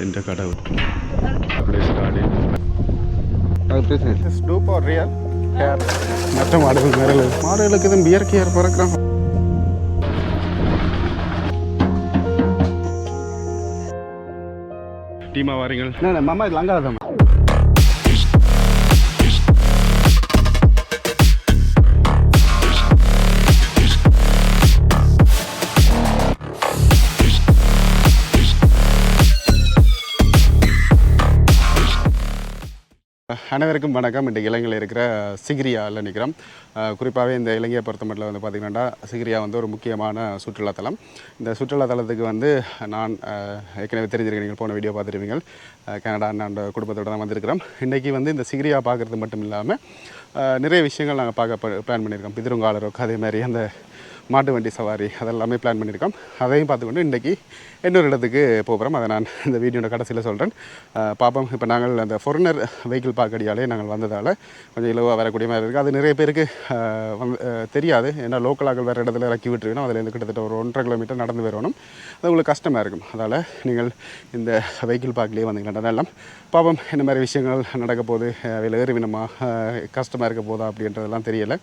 എൻ്റെ കടവ് place garden dupe or real hair மற்ற மாடுகள் மேலே மாடுகளுக்கு இது இயற்கை ஏர் பறக்கிறான் டீமா வாரீங்கள் என்ன மாமா இது லங்காதான் அனைவருக்கும் வணக்கம். இன்றைக்கு இலங்கையில் இருக்கிற சிகிரியாவில் நிற்கிறோம். குறிப்பாகவே இந்த இலங்கையை பொறுத்த மட்டும் வந்து பார்த்திங்கன்னா சிகிரியா வந்து ஒரு முக்கியமான சுற்றுலாத்தலம் இந்த சுற்றுலாத்தலத்துக்கு வந்து நான் ஏற்கனவே தெரிஞ்சிருக்கேன். நீங்கள் போன வீடியோ பார்த்துருவீங்கள் கனடா நான் குடும்பத்தோட தான் வந்திருக்கிறோம். இன்றைக்கி வந்து இந்த சிகிரியா பார்க்குறது மட்டும் இல்லாமல் நிறைய விஷயங்கள் நாங்கள் பார்க்க பிளான் பண்ணியிருக்கோம். பிதிருங்காலரோக்கு அதே மாதிரி அந்த மாட்டு வண்டி சவாரி அதெல்லாமே பிளான் பண்ணியிருக்கோம். அதையும் பார்த்துக்கொண்டு இன்றைக்கி இன்னொரு இடத்துக்கு போகிறோம் அதை நான் இந்த வீடியோட கடைசியில் சொல்கிறேன் பார்ப்போம் இப்போ நாங்கள் அந்த ஃபொரினர் வெஹிக்கிள் பார்க்கடியாலே நாங்கள் வந்ததால் கொஞ்சம் இலவாக வரக்கூடிய மாதிரி இருக்குது அது நிறைய பேருக்கு வந்து தெரியாது. ஏன்னா லோக்கலாக வேறு இடத்துல இறக்கி விட்டுருக்கணும். இருந்து கிட்டத்தட்ட ஒரு ஒன்றரை கிலோமீட்டர் நடந்து வரணும். அது உங்களுக்கு கஷ்டமாக இருக்கும். அதால் நீங்கள் இந்த வெஹிக்கிள் பார்க்லேயே வந்தீங்கன்னா நல்லா பாப்போம். என்ன மாதிரி விஷயங்கள் நடக்க போகுது? அதில் ஏறிவினமா கஷ்டமாக இருக்க போதா அப்படின்றதெல்லாம் தெரியலை.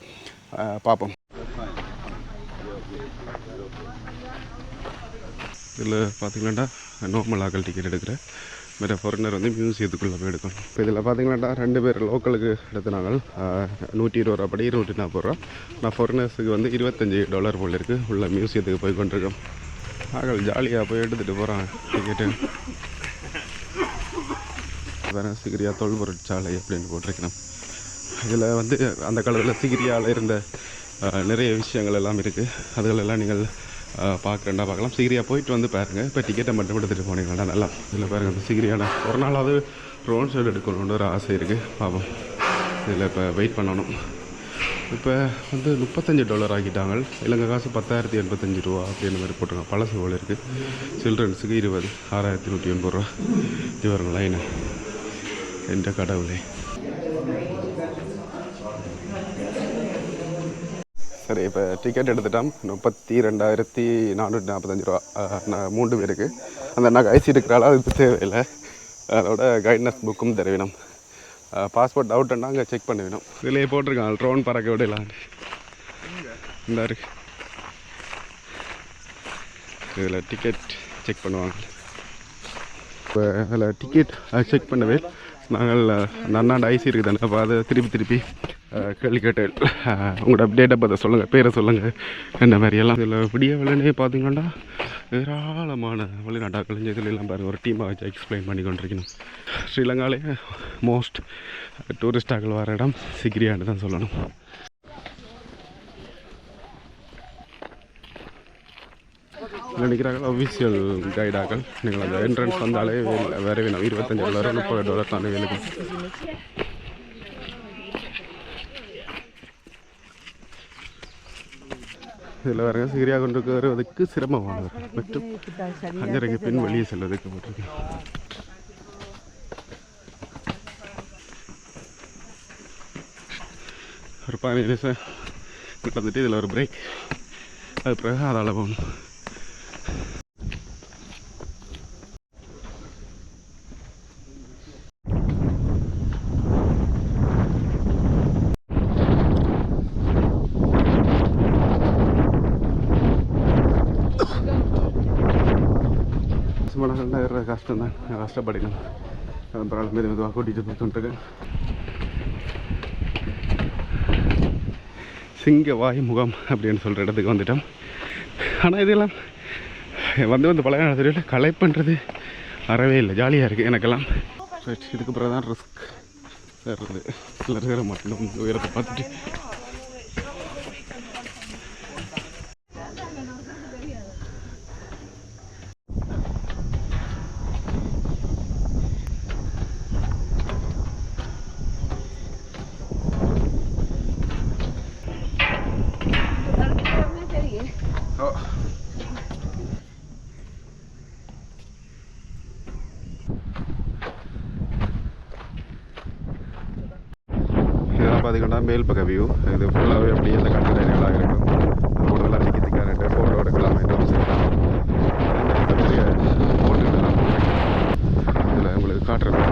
பார்ப்போம் இதில் பார்த்தீங்கன்னாடா நார்மல் ஆக்கள் டிக்கெட் எடுக்கிறேன் வேறு ஃபாரினர் வந்து மியூசியத்துக்குள்ளே போய் எடுக்கணும். இப்போ இதில் பார்த்தீங்கன்னாடா ரெண்டு பேர் லோக்கலுக்கு எடுத்தினாங்க. நூற்றி இருபது ரூபா படி இருநூற்றி நாற்பது ரூபா நான் ஃபாரினர்ஸுக்கு வந்து இருபத்தஞ்சி டாலர் போல் இருக்குது உள்ள மியூசியத்துக்கு போய் கொண்டிருக்கோம். ஆக்கள் ஜாலியாக போய் எடுத்துகிட்டு போகிறான் டிக்கெட்டு வேறு சிகிரியா தொல்பொருட்சாலை அப்படின்னு போட்டிருக்கணும். இதில் வந்து அந்த காலத்தில் சிகிரியாவில் இருந்த நிறைய விஷயங்கள் எல்லாம் இருக்குது அதுகளெல்லாம் நீங்கள் பார்க்குறேன்டா பார்க்கலாம். சீக்கிரியாக போயிட்டு வந்து பாருங்கள் இப்போ டிக்கெட்டை மட்டும் எடுத்துகிட்டு போனீங்களா நல்லா. இதில் பாருங்கள் இந்த சீக்கிரியான ஒரு நாளாவது ரோன் சைடு எடுக்கணும்னு ஒரு ஆசை இருக்குது பார்ப்போம் இதில் இப்போ வெயிட் பண்ணணும். இப்போ வந்து முப்பத்தஞ்சு டாலர் ஆக்கிட்டாங்க. இலங்கை காசு பத்தாயிரத்தி எண்பத்தஞ்சு ரூபா அப்படின்ற மாதிரி போட்டிருக்காங்க. பழசு போல் இருக்குது சில்ட்ரன்ஸுக்கு இருபது ஆறாயிரத்தி நூற்றி எண்பது ரூபா. இவருங்க லைனு என்ற கடவுளே. சரி இப்போ டிக்கெட் எடுத்துட்டோம். முப்பத்தி ரெண்டாயிரத்தி நானூற்றி நாற்பத்தஞ்சு ரூபா. நான் மூன்று பேருக்கு. அந்த நான் ஐசி இருக்கிறாலும் அதுக்கு தேவையில்லை. அதோட கைட்னஸ் புக்கும் தர பாஸ்போர்ட் டவுட்டுன்னா அங்கே செக் பண்ண வேணும் இதிலே போட்டிருக்கான் ட்ரோன் பறக்க விடலாம் இந்த இருக்கு. இதில் டிக்கெட் செக் பண்ணுவாங்க. இப்போ அதில் டிக்கெட் செக் பண்ணவே நாங்கள் நன்னாண்டு ஐசி இருக்குது தானே அப்போ அதை திருப்பி திருப்பி கேள்வி உங்களோட டேட் பார்த்து சொல்லுங்கள் பேரை சொல்லுங்கள் என்ன மாதிரியெல்லாம் இதில் விடிய விலைனே பார்த்தீங்கன்னா ஏராளமான வெளிநாட்டாக்கள் இதில் பாருங்கள் ஒரு டீமாக வச்சு எக்ஸ்பிளைன் பண்ணி கொண்டிருக்கணும். ஸ்ரீலங்காலே மோஸ்ட் டூரிஸ்டாக்கள் வர இடம் சிக்ரியான்னு தான் சொல்லணும். நினைக்கிறார்கள் அஃபிஷியல் கைடாக்கள் நீங்கள் அந்த என்ட்ரன்ஸ் வந்தாலே வேறு வேணும். இருபத்தஞ்சு டாலர் முப்பது டாலர் தானே வேணும் இதில் வரங்க சிரியா கொண்டு வருவதற்கு சிரமமானவர். மற்றும் அஞ்சரைக்கு பின் வெளியே செல்வதற்கு போட்டிருக்கு ஒரு பதினேழு நிமிஷம். வந்துட்டு இதில் ஒரு பிரேக் அது பிறகு அதால் போகணும் சும்மா கஷ்டம் தான் கஷ்டப்படிக்கணும் அப்புறம் மெது மெதுவாக கூட்டிகிட்டு போய்ட்டுருக்கேன் சிங்க வாய் முகம் அப்படின்னு சொல்கிற இடத்துக்கு வந்துட்டோம் ஆனால் இதெல்லாம் வந்து வந்து பழைய தெரியல கலை பண்ணுறது அறவே இல்லை ஜாலியாக இருக்குது எனக்கெல்லாம் ரைட் இதுக்கு பிறகு தான் ரிஸ்க் வேறு சிலர் ஏற மாட்டேன் உயரத்தை பார்த்துட்டு பார்த்திங்கன்னா மேல் பக்க வியூ இது ஃபுல்லாகவே அப்படியே அந்த கட்டிடங்களாக இருக்கும். கூடுதலாக நிற்கிறதுக்கான ஃபோட்டோ எடுக்கலாம் இந்த பெரிய பெரிய போட்டுலாம் காட்டுறேன்.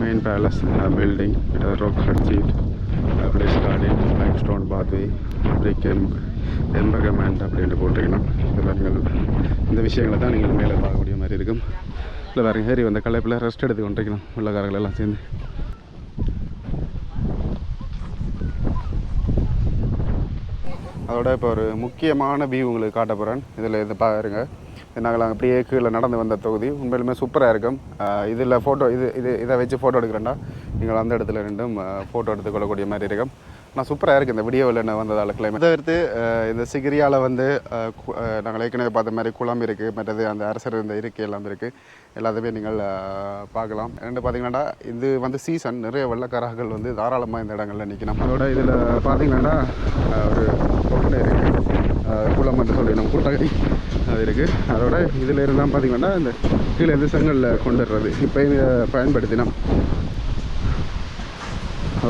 Main palace uh, building it has rock cut seat uh, place garden limestone pathway brick எம்பகமெண்ட் அப்படின்ட்டு போட்டிங்கன்னா இதில் நீங்கள் இந்த விஷயங்களை தான் நீங்கள் மேலே பார்க்கக்கூடிய மாதிரி இருக்கும். இல்லை வேறு ஏறி வந்த கலைப்பில் ரெஸ்ட் எடுத்து கொண்டிருக்கணும். உள்ளக்காரர்கள் எல்லாம் சேர்ந்து. அதோட இப்போ ஒரு முக்கியமான வியூ உங்களுக்கு காட்ட போகிறேன் இதில் இது பாருங்க. நாங்கள் அப்படியே கீழே நடந்து வந்த தொகுதி. உண்மையிலுமே சூப்பராக இருக்கும். இதில் ஃபோட்டோ இது இது இதை வச்சு ஃபோட்டோ எடுக்கிறேன்னா நீங்கள் அந்த இடத்துல ரெண்டும் ஃபோட்டோ எடுத்துக்கொள்ளக்கூடிய மாதிரி இருக்கும். நான் சூப்பராக இருக்குது இந்த வீடியோவில் என்ன வந்ததால் கிளைமேட் தவிர்த்து இந்த சிகிரியாவில் வந்து நாங்கள் ஏற்கனவே பார்த்த மாதிரி குளம் இருக்குது மற்றது அந்த அரசர் இந்த இருக்கை எல்லாம் இருக்குது எல்லாத்தையுமே நீங்கள் பார்க்கலாம். ரெண்டு பார்த்தீங்கன்னா இது வந்து சீசன் நிறைய வெள்ளக்காரர்கள் வந்து தாராளமாக இந்த இடங்களில் நிற்கணும் அதோட இதில் பார்த்தீங்கன்னா ஒரு கொட்டை இருக்குது குளம் என்று சொல்லி நம்ம குட்டகை அது இருக்குது அதோட இதில் இருந்தால் பார்த்தீங்கன்னா இந்த கீழே இருந்து செங்கலில் கொண்டு வர்றது இப்போ பயன்படுத்தினோம்.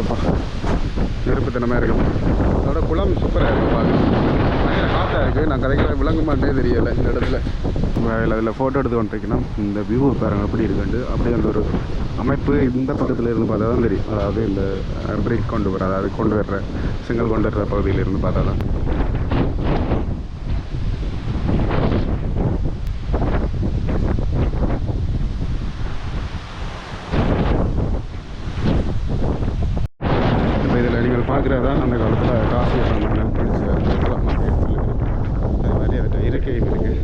அப்பா நெருப்புத்தனமாக இருக்கும். அதோட குளம் சூப்பராக இருக்கும் பார்க்க பயங்கர காற்றாக இருக்குது நான் கதைகளை விளங்க மாட்டேன் தெரியலை இந்த இடத்துல. அதில் அதில் ஃபோட்டோ எடுத்து கொண்டிருக்கணும் இந்த வியூ பாருங்க அப்படி இருக்குண்டு அப்படியே அந்த ஒரு அமைப்பு இந்த பக்கத்தில் இருந்து பார்த்தா தான் தெரியும். அதாவது இந்த பிரிக் கொண்டு வர அதாவது கொண்டு வர்ற சிங்கிள் கொண்டு வர்ற பகுதியிலிருந்து பார்த்தா தான் இப்போ இதில் நீங்கள் பார்க்குறதா அந்த காலத்தில் காசு மன்னன் படிச்ச குளம் மாதிரி இருக்குது. அது மாதிரி அதில் இருக்கையும் இருக்குது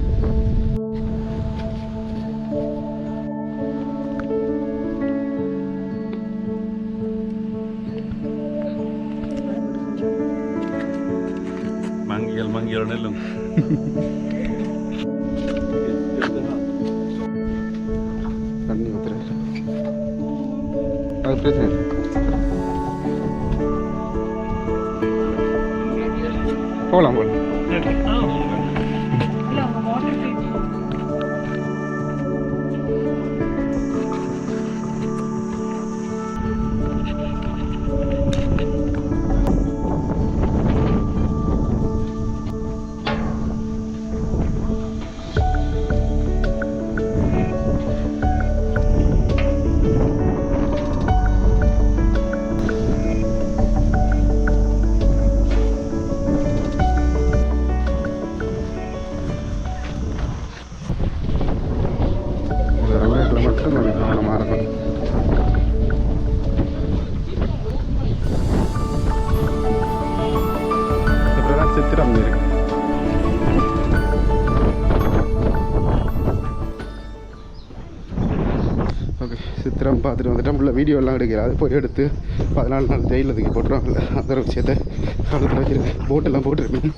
Manggil manggil nilung. வீடியோலாம் எடுக்கிறாது வீடியோ எல்லாம் போய் எடுத்து பதினாலு நாள் ஜெயிலில் தூக்கி போட்டுருவாங்கல்ல அந்த ஒரு விஷயத்தை காலத்தில் வச்சுருக்கேன். போட்டெல்லாம் போட்டிருப்பீங்க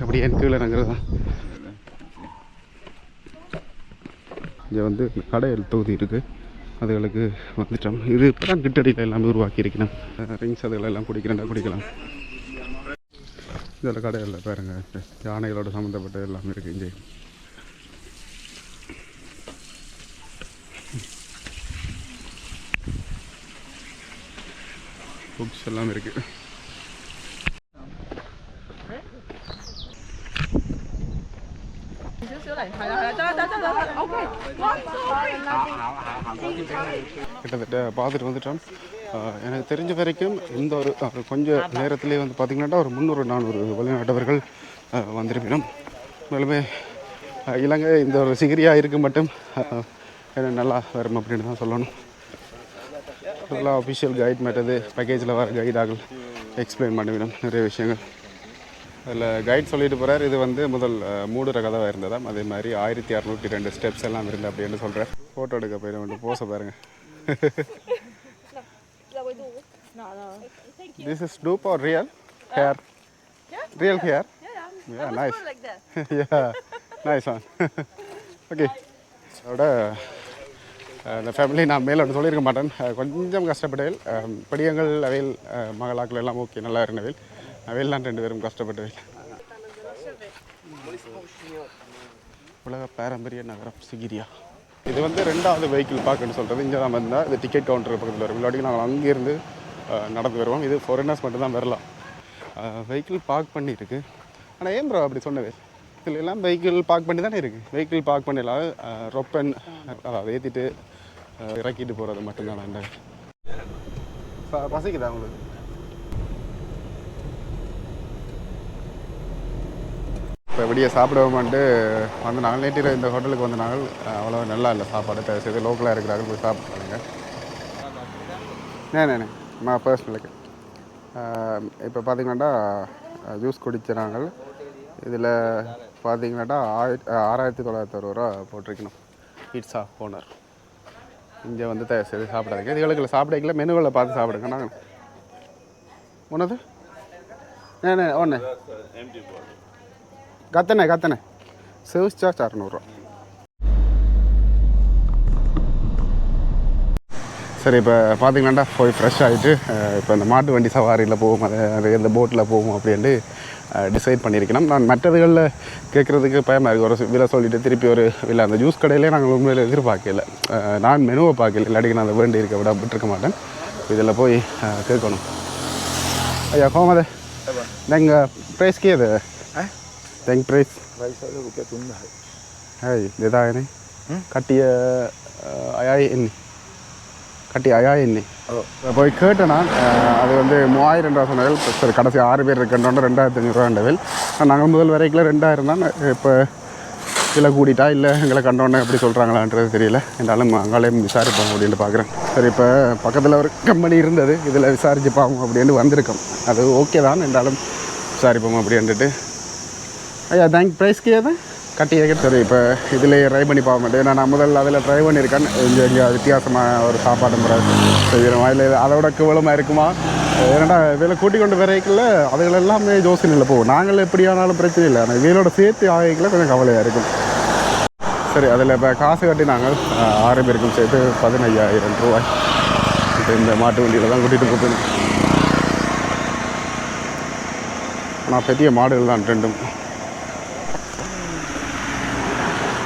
அப்படியே என் கீழே தான் இங்கே வந்து கடையல் தொகுதி இருக்குது அதுகளுக்கு வந்துட்டோம். இது இப்போ தான் கிட்டடியில் எல்லாமே உருவாக்கியிருக்கணும் ரிங்ஸ் அதுகளெல்லாம் குடிக்கிறேன்டா குடிக்கலாம் இதில் கடையில் பாருங்கள் யானைகளோட சம்மந்தப்பட்ட எல்லாமே இருக்குது இங்கே புக்ஸ் எல்லாம் இருக்குது கிட்டத்தட்ட பார்த்துட்டு வந்துட்டோம். எனக்கு தெரிஞ்ச வரைக்கும் இந்த ஒரு கொஞ்சம் நேரத்திலே வந்து பார்த்திங்கன்னா ஒரு முந்நூறு நானூறு வெளிநாட்டவர்கள் ஆஹ் மேலுமே இலங்கை இந்த ஒரு சிகிரியாக இருக்க மட்டும் எனக்கு நல்லா வரும் அப்படின்னு தான் சொல்லணும். ஃபுல்லாக அஃபிஷியல் கைட் மற்றது பேக்கேஜில் வர கைடாக எக்ஸ்பிளைன் பண்ணிவிடும். நிறைய விஷயங்கள். அதில் கைட் சொல்லிட்டு போகிறார் இது வந்து முதல் மூடுற கதவாக இருந்ததாம். அதே மாதிரி ஆயிரத்தி அறநூற்றி ரெண்டு ஸ்டெப்ஸ் எல்லாம் இருந்து அப்படின்னு சொல்கிறேன் ஃபோட்டோ எடுக்க போயிட வந்து போச பாருங்க. This is dupe or real hair real hair yeah nice yeah nice on okay அதோட இந்த ஃபேமிலி நான் மேலே ஒன்று சொல்லியிருக்க மாட்டேன். கொஞ்சம் கஷ்டப்பட்டேன் படியங்கள் அவையில் மகளாக்கள் எல்லாம் ஓகே நல்லா இருந்தவையில் அவையில் நான் ரெண்டு பேரும் கஷ்டப்பட்டவை உலக பாரம்பரிய நகரம் சிகிரியா. இது வந்து ரெண்டாவது வெஹிக்கிள் பார்க்குன்னு சொல்கிறது இங்கே தான் வந்தால் இது டிக்கெட் கவுண்டர் பக்கத்தில் வரும். இல்லாட்டி நாங்கள் அங்கேருந்து நடந்து வருவோம். இது ஃபாரினர்ஸ் மட்டும்தான் வரலாம். வெஹிக்கிள் பார்க் பண்ணியிருக்கு. ஆனால் ஏன் ப்ரோ அப்படி சொன்னது இதில் எல்லாம் வெஹிக்கிள் பார்க் பண்ணி தானே இருக்குது வெஹிக்கிள் பார்க் பண்ணிடலாம் ரொப்பன் அதாவது ஏற்றிட்டு இறக்கிட்டு போகிறது மட்டும்தான் இந்த பசிக்குதா உங்களுக்கு? இப்போ விடிய சாப்பிடுவோமான்ட்டு வந்து நாங்கள் நேற்று இந்த ஹோட்டலுக்கு வந்த நாங்கள் அவ்வளோ நல்லா இல்லை சாப்பாடு. தயவு செய்து லோக்கலாக இருக்கிறாங்க போய் சாப்பிடுங்க நே நே மா பர்சனலுக்கு இப்போ பார்த்தீங்கன்னா ஜூஸ் குடிச்ச நாங்கள். இதில் பார்த்தீங்கன்னா ஆயிரத்தி ஆறாயிரத்தி தொள்ளாயிரத்தி அறுபது ரூபா போட்டிருக்கணும். பீட்சா ஓனர் இங்கே வந்து தயவு செய்து சாப்பிடாதீங்க. இதுகளுக்கு சாப்பிடக்கல மெனுவில் பார்த்து சாப்பிடுங்க. நாங்கள் உனது ஏண்ணே ஒன்று கத்தனை கத்தனை. சர்வீஸ் சார்ஜ் அறநூறுவா சரி இப்போ பார்த்தீங்கன்னாண்டா போய் ஃப்ரெஷ் ஆகிட்டு இப்போ இந்த மாட்டு வண்டி சவாரியில் போவோம் அது அது இந்த போட்டில் போவோம் அப்படின்ட்டு டிசைட் பண்ணியிருக்கணும். நான் மற்றதுகளில் கேட்குறதுக்கு பயமாக இருக்குது ஒரு விலை சொல்லிவிட்டு திருப்பி ஒரு விலை. அந்த ஜூஸ் கடையிலே நாங்கள் உண்மையில் எதிர்பார்க்கல. நான் மெனுவை பார்க்கல. இல்லாட்டி நான் அதை வேண்டி இருக்க விட விட்டுருக்க மாட்டேன். இதில் போய் கேட்கணும். ஐயா கோமத. எங்கள் ப்ரைஸ்க்கே அது தேங்க் ப்ரைஸ் ப்ரைஸ் ஐ இதாகனே கட்டிய ஐ என்ன கட்டி அயா எண்ணி போய் கேட்டேன்னா அது வந்து மூவாயிரம் ரூபா சொன்னவர்கள் சரி கடைசி ஆறு பேர் இருக்கின்றோம் ரெண்டாயிரத்தி அஞ்சூறுவாண்டவில் நாங்கள் முதல் வரைக்கும் ரெண்டாயிரம் தான் இப்போ இல்லை கூட்டிட்டா இல்லை எங்களை கண்டோன்னே எப்படி சொல்கிறாங்களான்றது தெரியல. என்றாலும் அங்காலையும் விசாரிப்போம் அப்படின்ட்டு பார்க்குறேன். சரி இப்போ பக்கத்தில் ஒரு கம்பெனி இருந்தது இதில் விசாரிச்சு பார்ப்போம் அப்படின்ட்டு வந்திருக்கோம். அது ஓகே தான் என்றாலும் விசாரிப்போம் அப்படின்ட்டு ஐயா தேங்க் ப்ரைஸ்க்கு ஏது கட்டி சரி இப்போ இதில் ட்ரை பண்ணி பார்க்க மாட்டேன் ஏன்னா நான் முதல்ல அதில் ட்ரை பண்ணியிருக்கேன் இங்கே இங்கே வித்தியாசமாக ஒரு சாப்பாடு முறை செய்கிறோம் அதில் அதோட கேவலமாக இருக்குமா? ஏன்னா இதில் கூட்டி கொண்டு வரைக்கில் அதுகள் எல்லாமே யோசனையில் போகும். நாங்கள் எப்படி ஆனாலும் பிரச்சனை இல்லை. ஆனால் இவங்களோட சேர்த்து ஆகிக்கல கொஞ்சம் கவலையாக இருக்கும். சரி அதில் இப்போ காசு கட்டி நாங்கள் ஆறு பேருக்கும் சேர்த்து பதினையாயிரம் ரூபாய். இப்போ இந்த மாட்டு வண்டியில் தான் கூட்டிகிட்டு போகணும். ஆனால் பெரிய மாடுகள் தான் ரெண்டும்.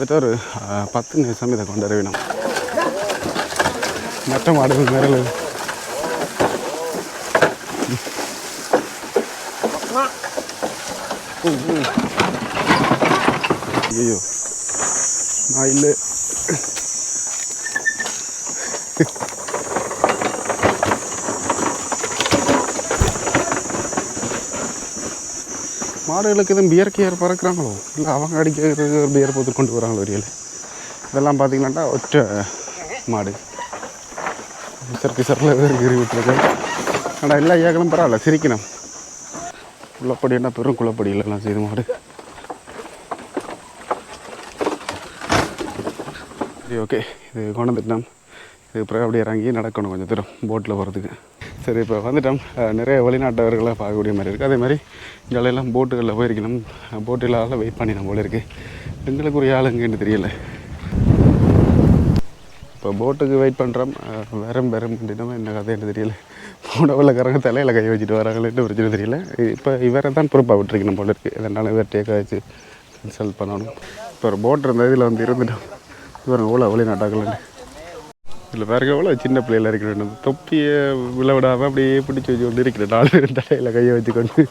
கிட்டத்தட்ட ஒரு பத்து நிமிஷம் இதை கொண்டு மற்ற மாடுகள் மேலே ஐயோ நான் இல்லை. மாடுகளுக்கு எதுவும் பியர் கேர் பறக்கிறாங்களோ? இல்லை அவங்க அடிக்கிறது ஒரு பியர் போட்டு கொண்டு வராங்களோ வரியல் இதெல்லாம் பார்த்தீங்கன்னாட்டா ஒற்றை மாடு. சர்க்கு சரில் கீறி விட்டுருக்கு. ஆனால் எல்லா ஏக்களும் பரவாயில்ல சிரிக்கணும். குள்ளப்படின்னா பெரும் குள்ளப்படி இல்லைலாம் செய்து மாடு. சரி ஓகே இது கொண்டு வந்துட்டோம். இது அப்புறம் அப்படியே இறங்கி நடக்கணும் கொஞ்சம் தூரம் போட்டில் போகிறதுக்கு சரி இப்போ வந்துட்டோம். நிறைய வெளிநாட்டவர்களை பார்க்கக்கூடிய மாதிரி இருக்குது அதே மாதிரி இங்கெல்லாம் போட்டுகளில் போயிருக்கணும். போட்டில் வெயிட் பண்ணிடும் போல இருக்குது எங்களுக்கு ஒரு ஆள் தெரியல. இப்போ போட்டுக்கு வெயிட் பண்ணுறோம் வெறும் வெறும் அப்படின்னா என்ன கதைன்னு தெரியல. போன வெள்ளக்காரங்க தலையில் கை வச்சுட்டு வராங்களேன்னு பிரச்சனை தெரியல. இப்போ இவரை தான் பொறுப்பாக விட்டுருக்கணும் போல இருக்குது இதனால் இவர்கிட்டே வச்சு கன்சல்ட் பண்ணணும். இப்போ ஒரு போட் இருந்த இதில் வந்து இருந்துட்டோம். இவர் எவ்வளோ வெளிநாட்டாக்கலன்னு இதில் பாருங்க எவ்வளோ சின்ன பிள்ளையில இருக்கிறேன் தொப்பியை விழ விடாமல் அப்படியே பிடிச்சி வச்சு கொண்டு இருக்கிறேன் நாலு பேரும் தலையில் கையை வச்சுக்கொண்டு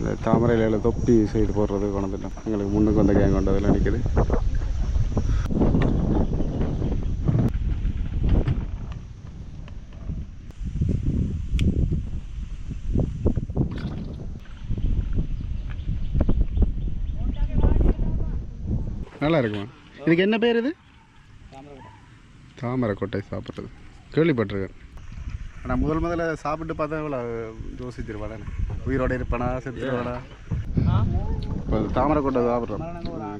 இந்த தாமரை தொப்பி சைடு போடுறது கொண்டுட்டோம் எங்களுக்கு முன்னுக்கு வந்த கேங் கொண்டதெல்லாம் நிற்கிது நல்லா இருக்குமா இதுக்கு என்ன பேர் இது? தாமரை கொட்டை சாப்பிட்றது. கேள்விப்பட்டிருக்கேன். ஆனால் முதல் முதல்ல சாப்பிட்டு பார்த்தா இவ்வளோ யோசிச்சிருவாடா உயிரோட இருப்பானா செத்துருவாடா? இப்போ தாமரை கொட்டை சாப்பிட்றோம்.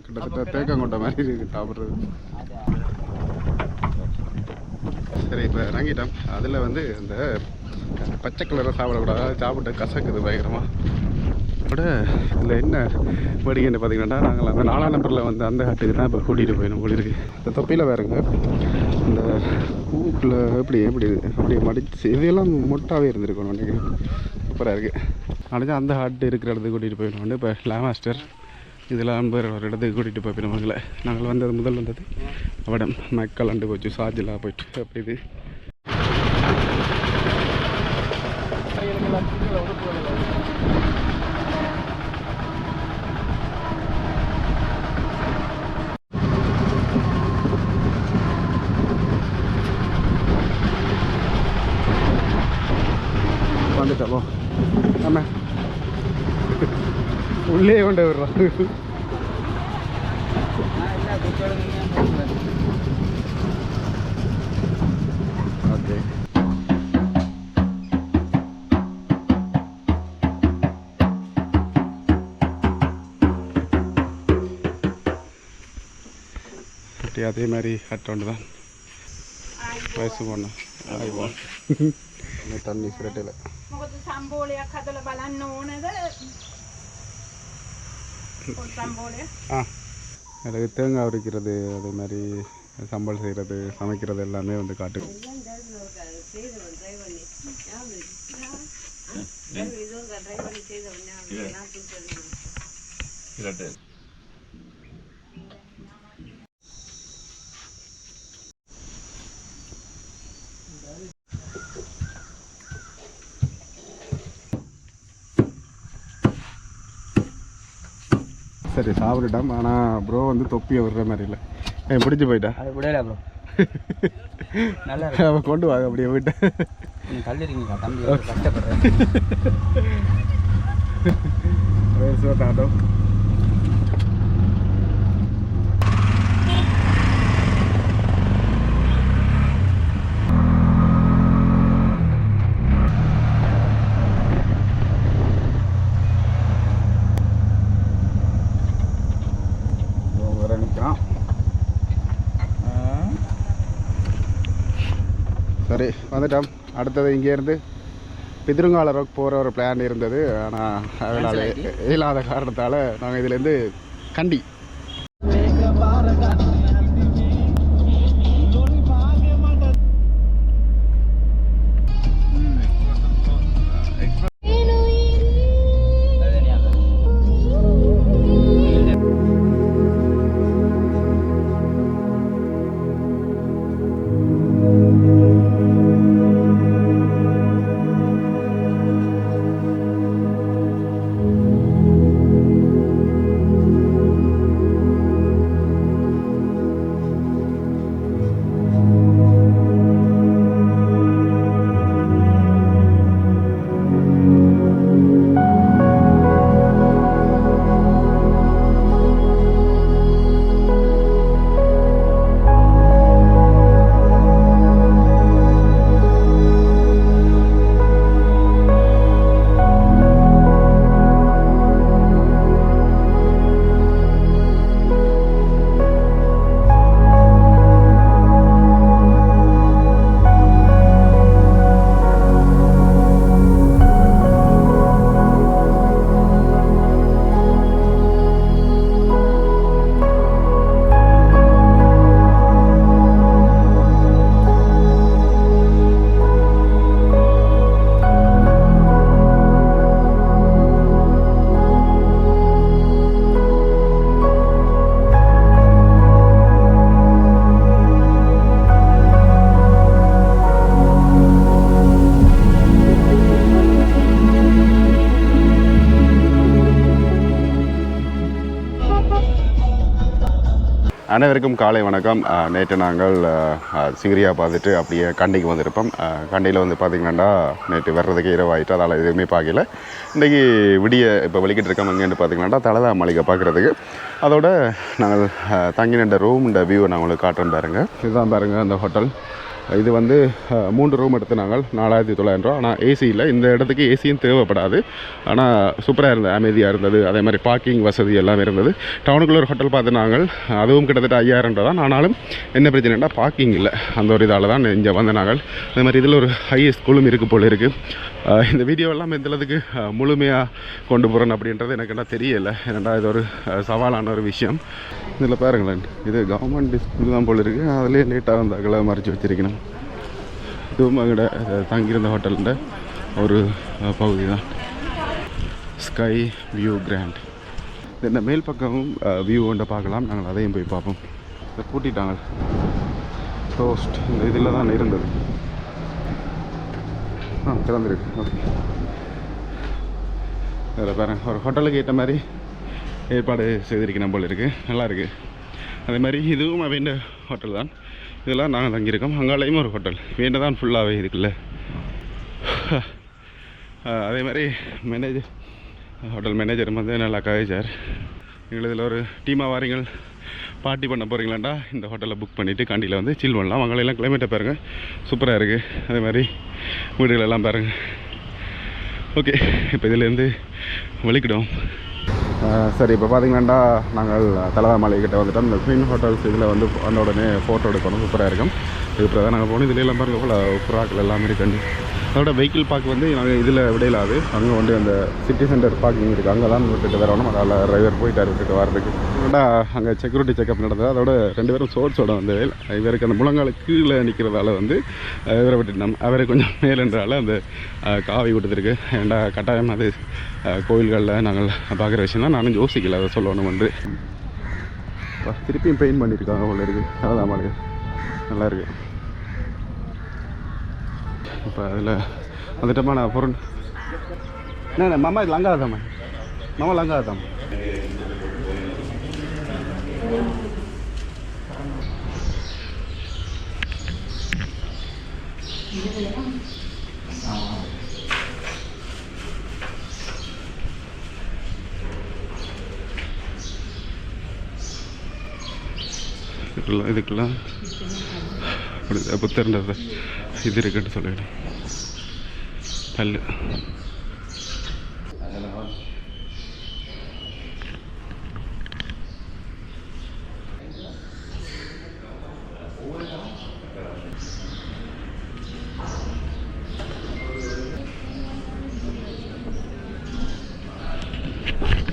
கிட்டத்தட்ட தேக்கங்கொட்டை மாதிரி இருக்குது சாப்பிட்றது. சரி இப்போ இறங்கிட்டோம். அதில் வந்து இந்த பச்சை கலரை சாப்பிடக்கூடாது. சாப்பிட்டு கசக்குது பயங்கரமாக கூட இதில் என்ன வேடிக்கைன்னு பார்த்தீங்கன்னா நாங்கள் அந்த நாலாம் நம்பரில் வந்து அந்த ஹாட்டுக்கு தான் இப்போ கூட்டிகிட்டு போயிடும் போல இந்த தொப்பையில் வேறுங்க இந்த பூக்குள்ளே எப்படி எப்படி அப்படியே மடிச்சு இதெல்லாம் மொட்டாகவே இருந்திருக்கணும் நினைக்கிறேன். சூப்பராக இருக்குது அடைஞ்சா அந்த ஹாட்டு இருக்கிற இடத்துக்கு கூட்டிகிட்டு போயிடணும் இப்போ லேமாஸ்டர் இதெல்லாம் பேர் ஒரு இடத்துக்கு கூட்டிகிட்டு போய் போயிடுவாங்களே நாங்கள் வந்தது முதல் வந்தது அவடம் மக்கள் அண்டு போச்சு சார்ஜெலாம் போயிட்டு அப்படி இது வந்துட்டோம் ஆமாம் உள்ளே கொண்டு விடுறோம் ஓகே அப்படி அதே மாதிரி அட்டௌண்ட் தான் வயசு போடணும் ஆய்வா தண்ணி ஃப்ரெட்டில் මොකද සම්බෝලයක් හදලා බලන්න ඕනද පොත් සම්බෝලය ஆ எனக்கு தேங்காய் உரிக்கிறது அதே மாதிரி சம்பல் செய்கிறது சமைக்கிறது எல்லாமே வந்து காட்டு சரி சாப்பிட்டுட்டோம். ஆனால் ப்ரோ வந்து தொப்பியை விடுற மாதிரி இல்லை. என் பிடிச்சி போயிட்டா? அது விடல ப்ரோ நல்லா அவன் கொண்டு வாங்க அப்படியே போயிட்டு. நீங்கள் தள்ளிருக்கீங்க தம்பி கஷ்டப்படுறேன். சரி வந்துட்டோம். அடுத்தது இங்கேருந்து பிதிருங்கால ரோக் போகிற ஒரு பிளான் இருந்தது. ஆனால் அதனால் இல்லாத காரணத்தால் நாங்கள் இதுலேருந்து கண்டி அனைவருக்கும் காலை வணக்கம். நேற்று நாங்கள் சிங்கிரியா பார்த்துட்டு அப்படியே கண்டிக்கு வந்திருப்போம். கண்டியில் வந்து பார்த்திங்கன்னா நேற்று வர்றதுக்கு இரவாயிட்டு அதால் எதுவுமே பார்க்கல. இன்றைக்கி விடிய இப்போ வெளிக்கிட்டு இருக்கோம் எங்கேன்னு பார்த்தீங்கன்னா தலதா மாளிகை பார்க்குறதுக்கு அதோட நாங்கள் அஹ், தங்கி ரூம் இந்த வியூவை நான் உங்களுக்கு காட்டுறேன் பாருங்கள் இதுதான் பாருங்கள் அந்த ஹோட்டல் இது வந்து மூன்று ரூம் எடுத்து நாங்கள் நாலாயிரத்தி தொள்ளாயிரம் ரூபா. ஆனால் ஏசி இல்லை. இந்த இடத்துக்கு ஏசியும் தேவைப்படாது. ஆனால் சூப்பராக இருந்தது அமைதியாக இருந்தது. அதே மாதிரி பார்க்கிங் வசதி எல்லாமே இருந்தது. டவுனுக்குள்ளே ஒரு ஹோட்டல் பார்த்து நாங்கள் அதுவும் கிட்டத்தட்ட ஐயாயிரம் ரூபா தான். ஆனாலும் என்ன பிரச்சனைனா பார்க்கிங் இல்லை. அந்த ஒரு இதால் தான் இங்கே வந்து நாங்கள் அதே மாதிரி இதில் ஒரு ஹையஸ்ட் ஸ்கூலும் இருக்குது போல் இருக்குது இந்த வீடியோ எல்லாம் அளவுக்கு முழுமையாக கொண்டு போகிறேன் அப்படின்றது எனக்கு என்ன தெரியலை. ஏன்னா இது ஒரு சவாலான ஒரு விஷயம். இதில் பாருங்களேன் இது கவர்மெண்ட் ஸ்கூல் தான் போல் இருக்குது அதுலேயே லேட்டாக வந்து அகல மறைச்சி வச்சுருக்கணும். இதுவும் தங்கியிருந்த ஹோட்டலில் ஒரு பகுதி தான் ஸ்கை வியூ கிராண்ட் இந்த மேல் பக்கமும் வியூ ஒன்றை பார்க்கலாம். நாங்கள் அதையும் போய் பார்ப்போம். இதை பூட்டிட்டாங்க. டோஸ்ட் இந்த இதில் தான் இருந்தது. ஆ கிளம்பிருக்கு. ஓகே. வேறு பாருங்கள் ஒரு ஹோட்டலுக்கு ஏற்ற மாதிரி ஏற்பாடு செய்திருக்கணும் போல் இருக்குது நல்லா இருக்குது அதே மாதிரி இதுவும் வேண்ட ஹோட்டல் தான். இதெல்லாம் நாங்கள் தங்கியிருக்கோம். அங்காலையும் ஒரு ஹோட்டல். வேண்ட தான் ஃபுல்லாகவே இருக்குல்ல அதே மாதிரி மேனேஜர் ஹோட்டல் மேனேஜர் வந்து நல்லா கதைச்சார் நீங்கள் இதில் ஒரு டீமாக வாரீங்கள் பார்ட்டி பண்ண போகிறீங்களாண்டா இந்த ஹோட்டலில் புக் பண்ணிவிட்டு காண்டியில் வந்து சில் பண்ணலாம். அங்கெல்லாம் கிளைமேட்டை பாருங்கள் சூப்பராக இருக்குது அதே மாதிரி வீடுகளெல்லாம் பாருங்கள் ஓகே இப்போ இதிலேருந்து வலிக்கிடும். சரி இப்போ பார்த்தீங்கன்னாண்டா நாங்கள் தலவா மலைக்கிட்ட வந்துட்டோம். இந்த குயின் ஹோட்டல்ஸ் இதில் வந்து வந்த உடனே ஃபோட்டோ எடுக்கணும். சூப்பராக இருக்கும். இதுக்கு தான் நாங்கள் போனோம் இதில் எல்லாம் பாருங்க புறாக்கள் எல்லாமே இருக்கு. அதோட வெஹிக்கிள் பார்க் வந்து நாங்கள் இதில் விடையிலாது அங்கே வந்து அந்த சிட்டி சென்டர் பார்க்கிங் இருக்குது அங்கே தான் விட்டுட்டு வரணும். அதில் டிரைவர் போயிட்டார் விட்டுட்டு வரதுக்கு ஏன்னா அங்கே செக்யூரிட்டி செக்அப் நடந்தது. அதோட ரெண்டு பேரும் சோர்ஸோட வந்து இவருக்கு அந்த முழங்கால கீழே நிற்கிறதால வந்து இவரை இவரை விட்டுட்டோம் அவரை கொஞ்சம் மேலன்றால அந்த காவி கொடுத்துருக்கு ஏன்டா கட்டாயம் அது கோயில்களில் நாங்கள் பார்க்குற விஷயம் தான். நானும் யோசிக்கல அதை சொல்லணும் வந்து திருப்பியும் பெயிண்ட் பண்ணியிருக்காங்க உள்ள இருக்குது அதான் மாதிரி நல்லா இருக்குது இப்போ அதில் வந்துட்டோமா நான் பொருள். என்ன மாமா இது லங்காதாம்மா மாமா லங்காதாம்மா இதுக்கெல்லாம் இதுக்கெல்லாம் அப்படி புத்தர்ன்றத இது இருக்குன்னு சொல்லிடு கல்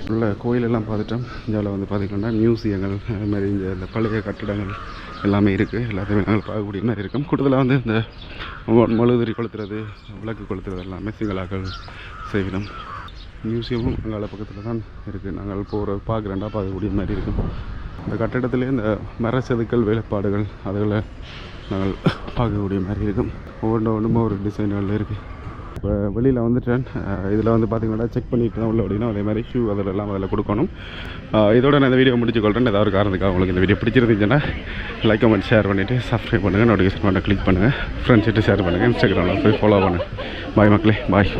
உள்ள கோயிலெல்லாம் பார்த்துட்டோம். இந்தியாவில் வந்து பார்த்திங்கன்னா மியூசியங்கள் அது மாதிரி இந்த பழைய கட்டிடங்கள் எல்லாமே இருக்குது எல்லாத்தையுமே நாங்கள் பார்க்கக்கூடிய மாதிரி இருக்கும். கூடுதலாக வந்து இந்த மழுதறி கொளுத்துறது விளக்கு கொளுத்துறது எல்லாமே சிங்களாக்கள் செய்கிறோம் மியூசியமும் அங்கால பக்கத்தில் தான் இருக்குது நாங்கள் போகிற பார்க்குறேன்டா பார்க்கக்கூடிய மாதிரி இருக்கும். இந்த கட்டிடத்துலேயே இந்த மரச்செதுக்கல் வேலைப்பாடுகள் அதுகளை நாங்கள் பார்க்கக்கூடிய மாதிரி இருக்கும். ஒவ்வொன்று ஒன்றுமே ஒரு டிசைன்கள் இருக்குது இப்போ வெளியில் வந்துட்டேன். இதில் வந்து பார்த்தீங்கன்னா செக் பண்ணிக்கலாம் தான் உள்ள அப்படின்னா அதே மாதிரி ஷூ அதில் அதில் கொடுக்கணும். இதோட நான் இந்த வீடியோ முடிச்சு கொள்கிறேன் ஏதாவது ஒரு காரணத்துக்காக உங்களுக்கு இந்த வீடியோ பிடிச்சிருந்துச்சுன்னா லைக் கமெண்ட் ஷேர் பண்ணிவிட்டு சப்ஸ்கிரைப் பண்ணுங்கள் நோட்டிஃபிகேஷன் பண்ண கிளிக் பண்ணுங்கள் ஃப்ரெண்ட்ஸ்கிட்ட ஷேர் பண்ணுங்கள் இன்ஸ்டாகிராமில் போய் ஃபாலோ பண்ணுங்கள் பாய் மக்களே. பாய்